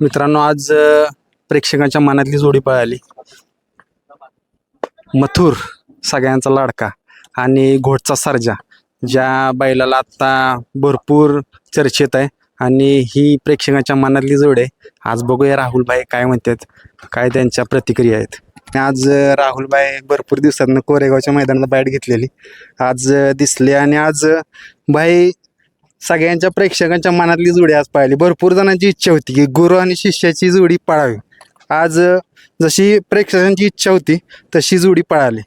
मित्रांनो आज प्रेक्षकांच्या मनातली जोडी पळाली. मथुर सगळ्यांचा लाडका आणि घोटचा सर्जा ज्या बैलाला आत्ता भरपूर चर्चेत आहे आणि ही प्रेक्षकांच्या मनातली जोड आहे. आज बघूया राहुलबाई काय म्हणतात काय त्यांच्या प्रतिक्रिया आहेत. आज राहुलबाई भरपूर दिवसातनं कोरेगावच्या मैदानात बॅट घेतलेली. आज दिसले आणि आज बाई भाई सगळ्यांच्या प्रेक्षकांच्या मनातली जोडी आज पाहिली. भरपूर जणांची इच्छा होती की गुरु आणि शिष्याची जोडी पळावी. आज जशी प्रेक्षकांची इच्छा होती तशी जोडी पळाली.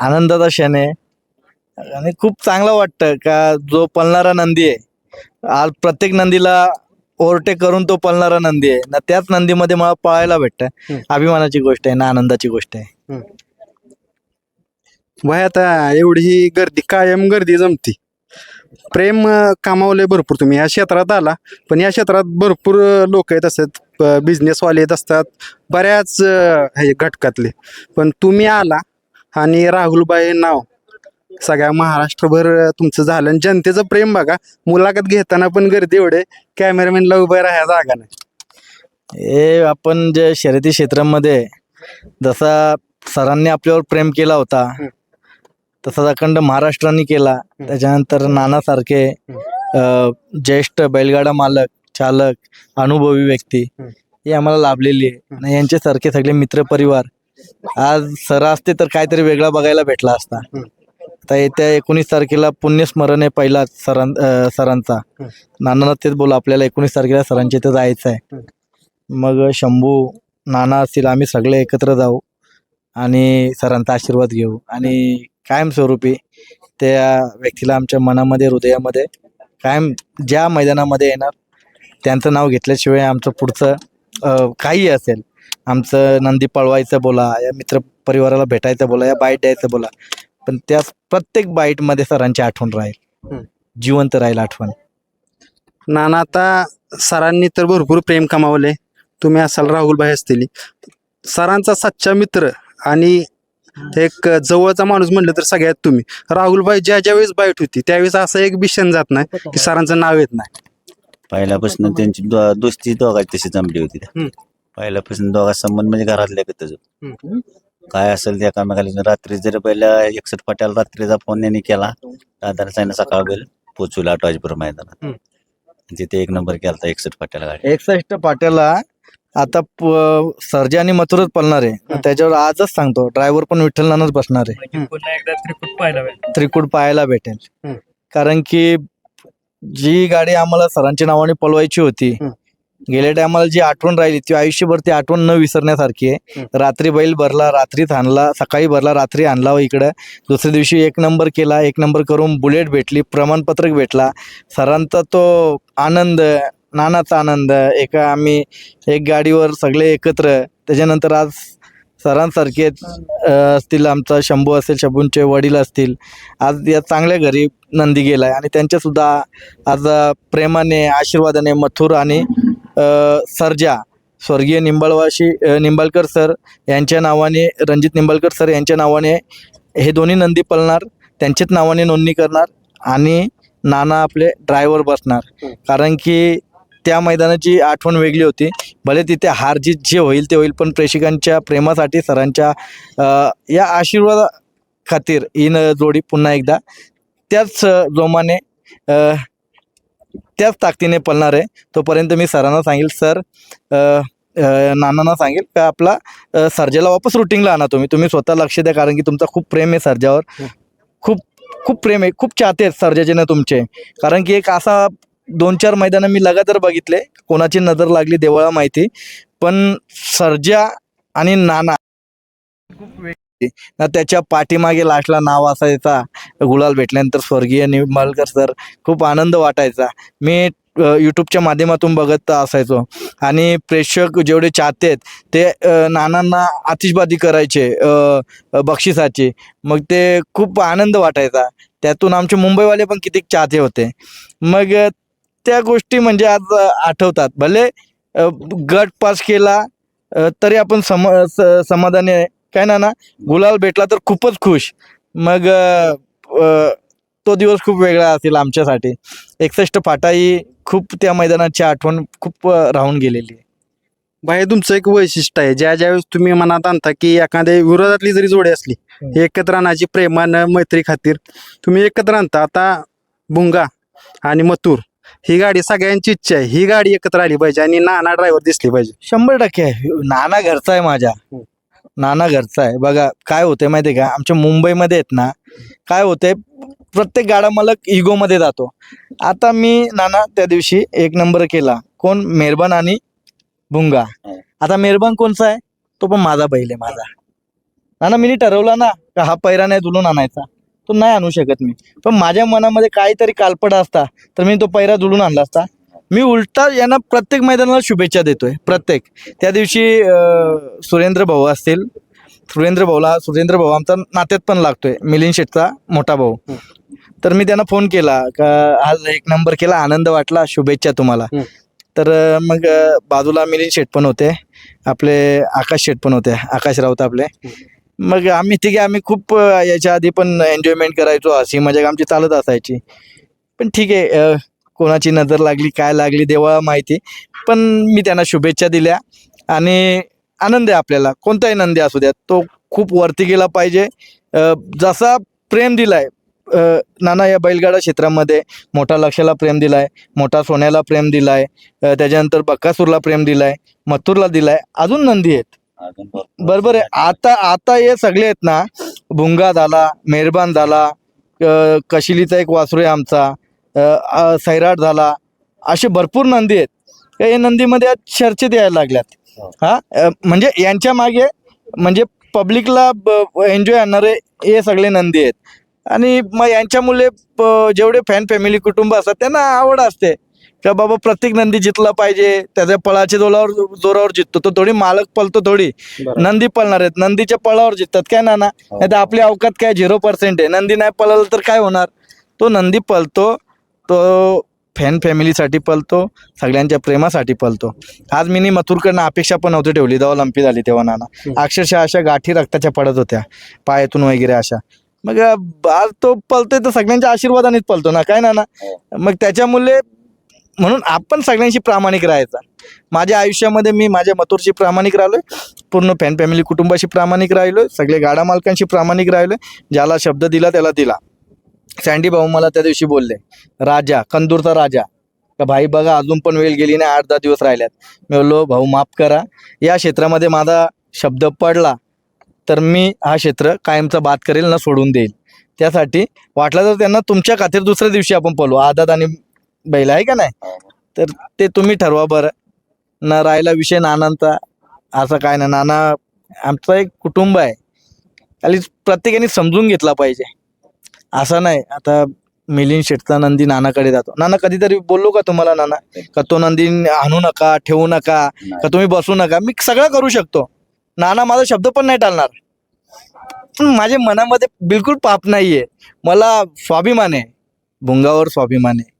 आनंदाचा क्षण आहे. आणि खूप चांगलं वाटतं का जो पळणारा नंदी आहे आज प्रत्येक नंदीला ओव्हरटेक करून तो पळणारा नंदी आहे. ना त्याच नंदीमध्ये मला पळायला भेटतं. अभिमानाची गोष्ट आहे ना आनंदाची गोष्ट आहे. भाई आता एवढी गर्दी कायम गर्दी जमती. प्रेम अ, कमावलंय भरपूर तुम्ही. या क्षेत्रात आला पण या क्षेत्रात भरपूर लोक येत असतात. बिझनेसवाले येत असतात. बऱ्याच अ, हे घटकातले. पण तुम्ही आला आणि राहुलबाई नाव सगळ्या महाराष्ट्रभर तुमचं झालं. आणि जनतेचं प्रेम बघा. मुलाखत घेताना पण गर्दी एवढे. कॅमेरामॅनला उभं राहायला जागा नाही. हे आपण जे शर्यती क्षेत्रामध्ये जसा सरांनी आपल्यावर प्रेम केला होता. तसाच अखंड महाराष्ट्राने केला. त्याच्यानंतर नानासारखे ज्येष्ठ बैलगाडा मालक चालक अनुभवी व्यक्ती. ही आम्हाला लाभलेली आहे. आणि यांच्यासारखे सगळे मित्र परिवार आज सर असते तर काहीतरी वेगळा बघायला भेटला असता. आता येत्या एकोणीस तारखेला पुण्यस्मरण आहे पहिला सरां सरांचा. हम्म. नाना तेच बोला आपल्याला एकोणीस तारखेला सरांच्या इथं जायचं आहे. मग शंभू नाना असतील आम्ही सगळे एकत्र जाऊ आणि सरांचा आशीर्वाद घेऊ. आणि कायमस्वरूपी त्या व्यक्तीला आमच्या मनामध्ये हृदयामध्ये कायम ज्या मैदानामध्ये येणार त्यांचं नाव घेतल्याशिवाय आमचं पुढचं काही असेल. आमचं नंदी पळवायचं बोला या मित्र परिवाराला भेटायचं बोला या बाईट द्यायचं बोला पण त्या प्रत्येक बाईटमध्ये सरांची आठवण राहील. जिवंत राहील आठवण. नाना आता सरांनी तर भरपूर प्रेम कमावले. तुम्ही असाल राहुलभाई असतील. सरांचा सच्चा मित्र आणि एक जवळचा माणूस म्हणलं तर सगळ्यात तुम्ही. राहुलभाई ज्या ज्या वेळेस बाईट होती त्यावेळेस असं एक बिशन जात नाही की सरांचं नाव येत नाही. पहिल्यापासून त्यांची दो- दोस्ती दोघांची तशी जमली होती हम्म. पहिल्यापासून दोघा संबंध म्हणजे घरातल्या गतच काय असेल ते एकामेकाला रात्री जर पहिल्या एकसठ पट्याला रात्रीचा फोन यांनी केला दादा साईनं सकाळ बेल पोचवलं आठ वाजेपर्यंत मैदानात. हम्म. तिथे एक नंबर केला एकसठ पट्याला गाडी. एकसष्ट पाट्याला आता सर्जा आणि मथुरच पळणार आहे. त्याच्यावर आजच सांगतो ड्रायव्हर पण विठ्ठल नानाच बसणार आहे. म्हणजे पुन्हा एकदा त्रिकूट पाहायला भेटेल. त्रिकूट पाहायला भेटेल. कारण की जी गाडी आम्हाला सरांच्या नावाने पळवायची होती. गेल्या टायमाला जी आठवण राहिली ती आयुष्यभर ती आठवण न विसरण्यासारखी आहे. रात्री बैल भरला रात्रीच आणला सकाळी भरला रात्री आणला हो इकडं. दुसऱ्या दिवशी एक नंबर केला एक नंबर करून बुलेट भेटली प्रमाणपत्रक भेटला. सरांचा तो आनंद नानाचा आनंद एका आम्ही एक गाडीवर सगळे एकत्र त्याच्यानंतर आज सरांसारखे अ, असतील आमचा शंभू असेल शंभूंचे वडील असतील आज या चांगल्या घरी नंदी गेलाय आणि त्यांच्या सुद्धा आज प्रेमाने आशीर्वादाने मथुर आणि सर्जा स्वर्गीय निंबाळवाशी निंबाळकर सर यांच्या नावाने रणजित निंबाळकर सर यांच्या नावाने हे दोन्ही नंदी पळणार त्यांच्याच नावाने नोंदणी करणार आणि नाना आपले ड्रायव्हर बसणार. कारण की त्या मैदानाची आठवण वेगळी होती. भले तिथे हार जीत जे होईल ते होईल पण प्रेक्षकांच्या प्रेमासाठी सरांच्या या आशीर्वादा खातीर ही न जोडी पुन्हा एकदा त्याच जोमाने त्याच ताकदीने पळणार आहे. तोपर्यंत मी सरांना सांगेल सर नानांना सांगेल का आपला सर्जाला वापस रुटीनला आणा तुम्ही. तुम्ही स्वतः लक्ष द्या कारण की तुमचा खूप प्रेम आहे सर्जावर. खूप खूप प्रेम आहे. खूप चाहते आहेत सर्जाचे ना तुमचे. कारण की एक असा दोन चार मैदानं मी लगातार बघितले. कोणाची नजर लागली देवळा माहिती. पण सर्जा आणि नाना खूप वेगळी. ना त्याच्या पाठीमागे लास्टला नाव असायचा. गुलाल भेटल्यानंतर स्वर्गीय निमलकर सर खूप आनंद वाटायचा. मी यूट्यूबच्या माध्यमातून बघत असायचो. आणि प्रेक्षक जेवढे चाहते आहेत ते नानांना आतिषबाजी करायचे बक्षिसाचे बक्षिसाची. मग ते खूप आनंद वाटायचा. त्यातून आमचे मुंबईवाले पण किती चाहते होते. मग त्या गोष्टी म्हणजे आज आठवतात. भले गट पास केला तरी आपण सम समाधानी आहे. काय ना ना गुलाल भेटला तर खूपच खुश. मग तो दिवस खूप वेगळा असेल आमच्यासाठी. एकसष्ट फाटा ही खूप त्या मैदानाची आठवण खूप राहून गेलेली आहे. भाई तुमचं एक वैशिष्ट्य आहे. ज्या ज्यावेळेस तुम्ही मनात आणता की एखाद्या विरोधातली जरी जोडी असली हम्म. एकत्र आणायची प्रेमानं मैत्री खातीर तुम्ही एकत्र आणता. आता भुंगा आणि मथुर ही गाडी सगळ्यांची इच्छा आहे. ही गाडी एकत्र आली पाहिजे आणि नाना ड्रायव्हर दिसली पाहिजे. शंभर टक्के आहे. नाना घरचा आहे माझ्या. नाना घरचा आहे. बघा काय होतंय माहिती आहे का? आमच्या मुंबईमध्ये आहेत ना काय होतंय? प्रत्येक गाडा मालक इगोमध्ये जातो. आता मी नाना त्या दिवशी एक नंबर केला. कोण? मेहरबान आणि भुंगा आता मेहरबान कोणचा आहे? तो पण माझा बैल आहे माझा. नाना मी ठरवला ना का हा पैरा नाही दुलून आणायचा. तो नाही आणू शकत मी. पण माझ्या मनामध्ये काहीतरी कालपड असता तर मी तो पैरा दुलून आणला असता. मी उलटा यांना प्रत्येक मैदानाला शुभेच्छा देतोय प्रत्येक. त्या दिवशी सुरेंद्र भाऊ असतील सुरेंद्र भाऊला सुरेंद्र भाऊ आमचा नात्यात पण लागतोय मिलिंद शेठचा मोठा भाऊ. तर मी त्यांना फोन केला का आज एक नंबर केला आनंद वाटला शुभेच्छा तुम्हाला. तर मग बाजूला मिलिंद शेठ पण होते आपले आकाश शेठ पण होते आकाश राऊत आपले. मग आम्ही तिघे आम्ही खूप याच्या आधी पण एन्जॉयमेंट करायचो हसी मजा आमची चालत असायची. पण ठीक आहे कोणाची नजर लागली काय लागली देवा माहिती. पण मी त्यांना शुभेच्छा दिल्या आणि आनंद आहे आपल्याला. कोणताही नंदी असू द्या तो खूप वरती गेला पाहिजे. जसा प्रेम दिलाय नाना या बैलगाडा क्षेत्रामध्ये मोठा लक्षाला प्रेम दिलाय मोठा सोन्याला प्रेम दिलाय त्याच्यानंतर बक्कासूरला प्रेम दिलाय मथुरला दिलाय अजून नंदी आहेत. बरोबर आहे आता आता हे सगळे आहेत ना? भुंगा झाला मेहरबान झाला कशिलीचा एक वासरू आहे आमचा सैराट झाला असे भरपूर नंदी आहेत. या नंदीमध्ये आज चर्चेत यायला लागल्यात. हा. अ, म्हणजे यांच्या मागे म्हणजे पब्लिकला एन्जॉय आणणारे हे सगळे नंदी आहेत. आणि मग यांच्यामुळे जेवढे फॅन फॅमिली कुटुंब असतात त्यांना आवड असते. का बाबा प्रत्येक नंदी जितला पाहिजे त्याच्या पळाच्या जोरावर जोरावर जिततो तो थोडी मालक पळतो थोडी. नंदी पळणार आहेत. नंदीच्या पळावर जिततात काय नाना? नाही तर आपली अवकात काय झिरो पर्सेंट आहे. नंदी नाही पळालं तर काय होणार? तो नंदी पळतो तो फॅन फॅमिलीसाठी पळतो सगळ्यांच्या प्रेमासाठी पळतो. आज मी मथुरकडनं अपेक्षा पण नव्हती ठेवली जेव्हा लंपी झाली तेव्हा नाना. अक्षरशः अशा गाठी रक्ताच्या पडत होत्या पायातून वगैरे अशा. मग आज तो पळतोय तर सगळ्यांच्या आशीर्वादानेच पळतो ना काय नाना? मग त्याच्यामुळे म्हणून आपण सगळ्यांशी प्रामाणिक राहायचा. माझ्या आयुष्यामध्ये मी माझ्या मथुरशी प्रामाणिक राहिलोय. पूर्ण फॅन फॅमिली कुटुंबाशी प्रामाणिक राहिलो सगळे गाडा मालकांशी प्रामाणिक राहिलोय. ज्याला शब्द दिला त्याला दिला. सँडी भाऊ मला त्या दिवशी बोलले राजा कंदूरचा राजा. का भाई बघा अजून पण वेळ गेली नाही आठ दहा दिवस राहिल्यात. मी बोललो भाऊ माफ करा. या क्षेत्रामध्ये माझा शब्द पडला तर मी हा क्षेत्र कायमचा बात करेल ना सोडून देईल. त्यासाठी वाटलं तर त्यांना तुमच्या खातीर दुसऱ्या दिवशी आपण पळू आदात आणि बैल आहे का नाही? तर ते तुम्ही ठरवा बरं. न राहिला विषय नानांचा असं काय ना नाना आमचं एक कुटुंब आहे. खाली प्रत्येकाने समजून घेतला पाहिजे. असं नाही. आता मिलिंद शेठचा नंदी नानाकडे जातो. नाना कधीतरी बोललो का तुम्हाला नाना? का तो नंदी आणू नका ठेवू नका का तुम्ही बसू नका? मी सगळं करू शकतो. नाना माझा शब्द पण नाही टाळणार पण माझ्या मनामध्ये बिलकुल पाप नाहीये. मला स्वाभिमान आहे. भुंगावर स्वाभिमान आहे.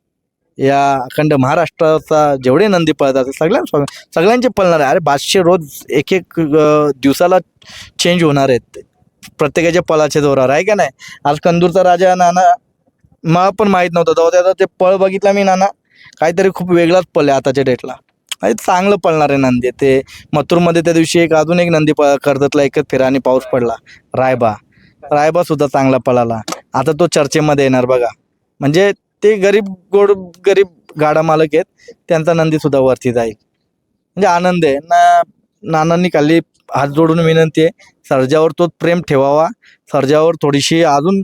या अखंड महाराष्ट्राचा जेवढे नंदी पळतात सगळ्या सगळ्यांचे पळणार आहे. अरे पाचशे रोज एक एक दिवसाला चेंज होणार आहेत. प्रत्येकाच्या पळाच्या जोरावर आहे का नाही? आज कंदूरचा राजा नाना. मला पण माहीत नव्हतं. तेव्हा त्याचा ते पळ बघितला मी नाना. काहीतरी खूप वेगळाच पळ आहे आताच्या डेटला आणि चांगलं पळणार आहे नंदी. ते मथुरमध्ये त्या दिवशी एक अजून एक नंदी प कर्जतला एकच फेरा आणि पाऊस पडला. रायबा. रायबा सुद्धा चांगला पळाला. आता तो चर्चेमध्ये येणार बघा. म्हणजे ते गरीब गोड गरीब गाडा मालक आहेत त्यांचा नंदी सुद्धा वरती जाईल. म्हणजे आनंद आहे. ना नानांनी खाली हात जोडून विनंती आहे सर्जावर तो प्रेम ठेवावा. सर्जावर थोडीशी अजून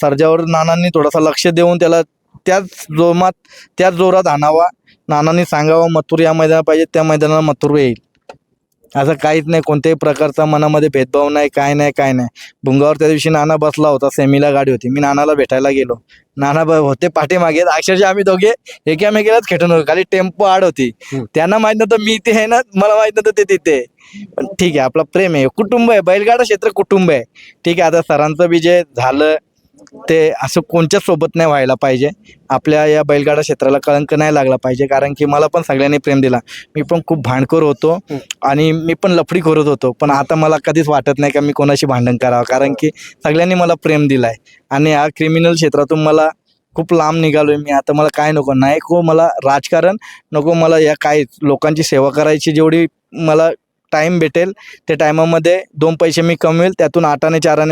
सर्जावर नानांनी थोडासा लक्ष देऊन त्याला त्याच जोमात त्याच जोरात आणावा. नानांनी सांगावं मथुर या मैदानात पाहिजे त्या मैदानाला मथुर येईल. असं काहीच नाही कोणत्याही प्रकारचा मनामध्ये भेदभाव नाही काय नाही काय नाही. भुंगावर त्या दिवशी नाना बसला होता सेमीला गाडी होती. मी नानाला भेटायला गेलो. नाना ब- होते पाठीमागे. अक्षरशः आम्ही दोघे एकामेकालाच खेटून होतो. खाली टेम्पो आड होती. त्यांना माहीत नव्हतं मी इथे आहे ना मला माहीत नव्हतं ते तिथे. पण ठीक आहे आपला प्रेम आहे. कुटुंब आहे. बैलगाडा क्षेत्र कुटुंब आहे. ठीक आहे आता सरांचं विजय झालं ते असं कोणच्या सोबत नाही व्हायला पाहिजे. आपल्या या बैलगाडा क्षेत्राला कळंक नाही लागला पाहिजे कारण की मला पण सगळ्यांनी प्रेम दिला. मी पण खूप भांडखोर होतो आणि मी पण लफडी करत होतो. पण आता मला कधीच वाटत नाही का मी कोणाशी भांडण करावं कारण की सगळ्यांनी मला प्रेम दिलाय. आणि या क्रिमिनल क्षेत्रातून मला खूप लांब निघालोय मी. आता मला काय नको नाही को मला राजकारण नको मला या काय लोकांची सेवा करायची जेवढी मला टाईम भेटेल त्या टायमामध्ये दोन पैसे मी कमवेल त्यातून आठाने चाराने